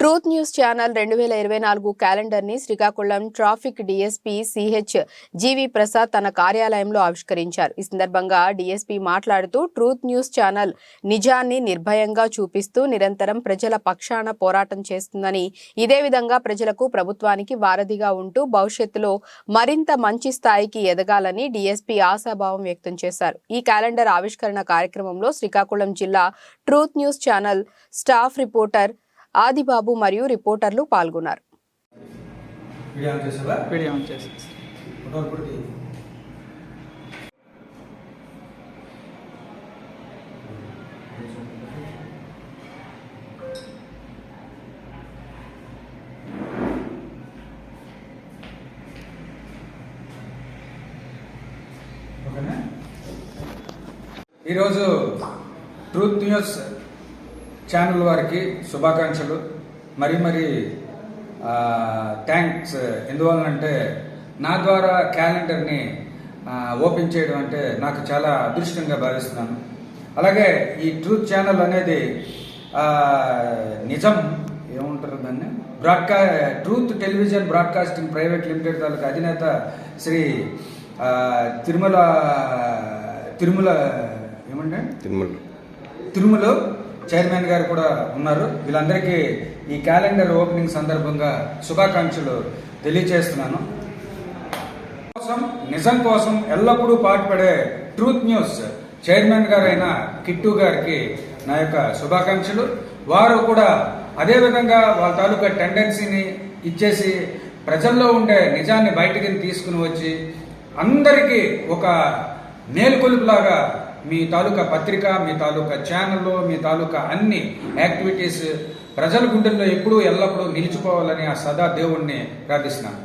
Truth news channel రెండు వేల ఇరవై నాలుగు క్యాలెండర్ని Srikakulam traffic DSP CH GV Prasad తన కార్యాలయంలో ఆవిష్కరించారు. ఈ సందర్భంగా డీఎస్పీ మాట్లాడుతూ ట్రూత్ న్యూస్ ఛానల్ నిజాన్ని నిర్భయంగా చూపిస్తూ నిరంతరం ప్రజల పక్షాన పోరాటం చేస్తుందని ఇదే విధంగా ప్రజలకు ప్రభుత్వానికి వారధిగా ఉంటూ భవిష్యత్తులో మరింత మంచి స్థాయికి ఎదగాలని డీఎస్పీ ఆశాభావం వ్యక్తం చేశారు. ఈ క్యాలెండర్ ఆవిష్కరణ కార్యక్రమంలో శ్రీకాకుళం జిల్లా truth news channel staff reporter Adibabu మరియు రిపోర్టర్లు పాల్గొన్నారు? ఈరోజు ట్రూత్ న్యూస్ ఛానల్ వారికి శుభాకాంక్షలు. మరి మరి థ్యాంక్స్ ఎందువలనంటే నా ద్వారా క్యాలెండర్ని ఓపెన్ చేయడం అంటే నాకు చాలా అదృష్టంగా భావిస్తున్నాను. అలాగే ఈ ట్రూత్ ఛానల్ అనేది నిజం ఏముంటారు దాన్ని? బ్రాడ్కా truth television broadcasting private limited తాలూకు అధినేత శ్రీ తిరుమల తిరుమల ఏమంటే తిరుమల. తిరుమల చైర్మన్ గారు కూడా ఉన్నారు. వీళ్ళందరికీ ఈ క్యాలెండర్ ఓపెనింగ్ సందర్భంగా శుభాకాంక్షలు తెలియజేస్తున్నాను. కోసం నిజం కోసం ఎల్లప్పుడూ పాటుపడే ట్రూత్ న్యూస్. చైర్మన్ గారైన కిట్టు గారికి నా యొక్క శుభాకాంక్షలు. వారు కూడా అదేవిధంగా వాళ్ళ తాలూకా టెండెన్సీని ఇచ్చేసి ప్రజల్లో ఉండే నిజాన్ని బయటికి తీసుకుని వచ్చి అందరికీ ఒక మేలుకొలుపులాగా మీ తాలూకా పత్రిక మీ తాలూకా ఛానల్లో మీ తాలూకా అన్ని యాక్టివిటీస్ ప్రజల గుండెల్లో ఎప్పుడూ ఎల్లప్పుడూ నిలిచిపోవాలని ఆ సదా దేవుణ్ణి ప్రార్థిస్తున్నాను.